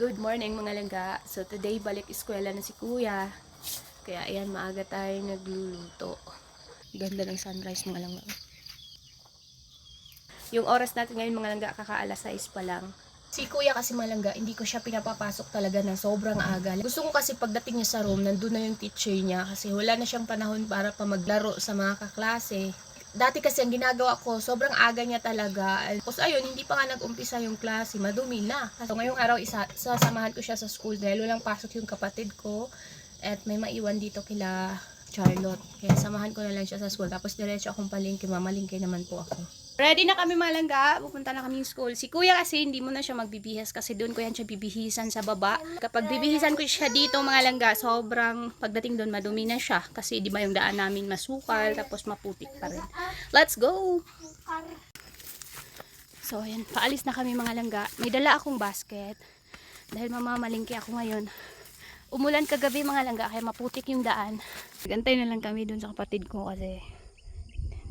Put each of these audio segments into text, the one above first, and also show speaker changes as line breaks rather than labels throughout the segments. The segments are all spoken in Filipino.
Good morning mga langga. So today balik eskwela na si kuya. Kaya ayan maaga tayo nagluluto. Ganda ng sunrise mga langga. Yung oras natin ngayon mga langga kakaalas 6 pa lang. Si kuya kasi malangga, hindi ko siya pinapapasok talaga ng sobrang aga. Gusto ko kasi pagdating niya sa room, nandun na yung teacher niya kasi wala na siyang panahon para pa maglaro sa mga kaklase. Dati kasi ang ginagawa ko, sobrang aga niya talaga. Tapos ayun, hindi pa nga nag-umpisa yung klase, madumi na. So ngayong araw, isa, sasamahan ko siya sa school dahil walang pasok yung kapatid ko. At may maiwan dito kila Charlotte. Kaya samahan ko na lang siya sa school. Tapos diretso akong palingki, mamalingki naman po ako. Ready na kami malangga, pupunta na kami school. Si kuya kasi hindi mo na siya magbibihis kasi doon ko yan siya bibihisan sa baba. Kapag bibihisan ko siya dito mga langga, sobrang pagdating doon madumi na siya. Kasi di ba yung daan namin masukal tapos maputik pa rin. Let's go! So ayan, paalis na kami mga langga. May dala akong basket. Dahil mamamalingki ako ngayon. Umulan kagabi mga langga kaya maputik yung daan. Gantay na lang kami dun sa kapatid ko kasi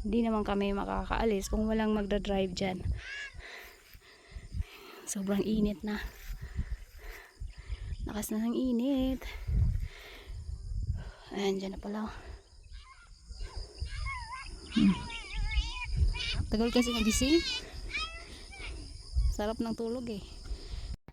hindi naman kami makakaalis kung walang magdadrive dyan. Sobrang init na. Lakas na ng init. Ayan, dyan na pala. Hmm. Tagal kasi nagising. Sarap ng tulog eh.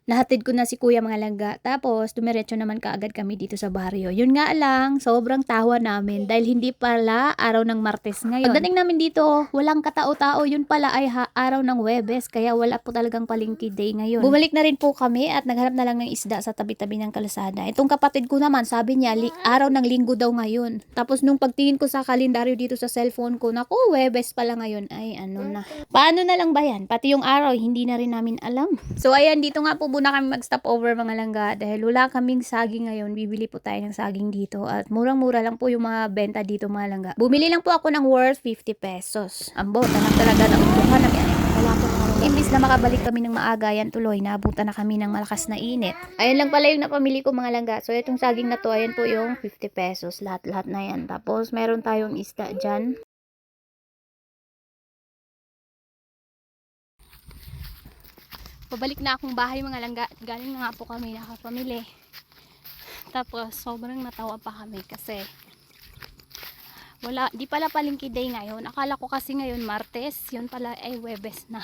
Nahatid ko na si kuya mga langga. Tapos, dumiretso naman kaagad kami dito sa baryo. Yun nga lang, sobrang tawa namin dahil hindi pala araw ng Martes ngayon. Pagdating namin dito, walang katao-tao. Yun pala ay ha- araw ng Webes. Kaya wala po talagang palingki day ngayon. Bumalik na rin po kami at naghanap na lang ng isda sa tabi-tabi ng kalsada. Itong kapatid ko naman, sabi niya, li- araw ng linggo daw ngayon. Tapos nung pagtingin ko sa kalendaryo dito sa cellphone ko, naku, Webes pala ngayon. Ay, ano na. Paano na lang ba yan? Pati yung araw, hindi na rin namin alam. So, ayan, dito nga po muna kami mag-stop over mga langga dahil wala kaming saging ngayon. Bibili po tayo ng saging dito at murang-mura lang po yung mga benta dito mga langga. Bumili lang po ako ng worth 50 pesos. Ambo, tanap talaga na utuhan na yan. Wala po Imbis na makabalik kami ng maaga, yan tuloy, naabutan na kami ng malakas na init. Ayan lang pala yung napamili ko mga langga. So, itong saging na to, ayan po yung 50 pesos. Lahat-lahat na yan. Tapos, meron tayong isda dyan. Pabalik na akong bahay mga langga. Galing na nga po kami nakapamili. Tapos sobrang natawa pa kami kasi wala, di pala palingki day ngayon. Akala ko kasi ngayon Martes, yun pala ay Webes na.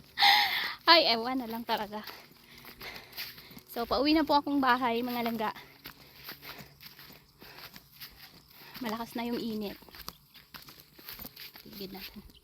ay, ewan na lang talaga. So, pauwi na po akong bahay mga langga. Malakas na yung init. Tigid natin.